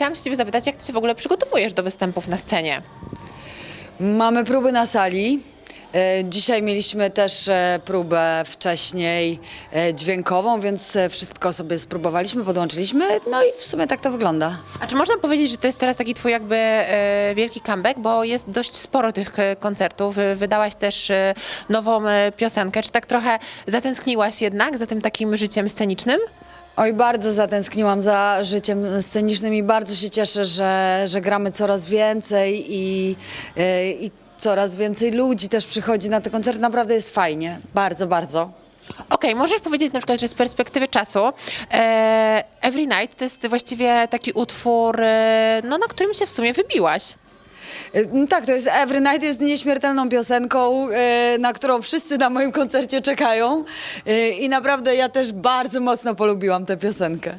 chciałam się ciebie zapytać, jak ty się w ogóle przygotowujesz do występów na scenie? Mamy próby na sali. E, Dzisiaj mieliśmy też e, próbę wcześniej e, dźwiękową, więc e, wszystko sobie spróbowaliśmy, podłączyliśmy, no i w sumie tak to wygląda. A czy można powiedzieć, że to jest teraz taki twój jakby e, wielki comeback, bo jest dość sporo tych e, koncertów. Wy- Wydałaś też e, nową e, piosenkę. Czy tak trochę zatęskniłaś jednak za tym takim życiem scenicznym? Oj, bardzo zatęskniłam za życiem scenicznym i bardzo się cieszę, że, że gramy coraz więcej i, e, i coraz więcej ludzi też przychodzi na te koncerty. Naprawdę jest fajnie, bardzo, bardzo. Okej, możesz powiedzieć na przykład, że z perspektywy czasu e, Every Night to jest właściwie taki utwór, e, no, na którym się w sumie wybiłaś. E, no Tak, to jest Every Night jest nieśmiertelną piosenką, e, na którą wszyscy na moim koncercie czekają E, i naprawdę ja też bardzo mocno polubiłam tę piosenkę.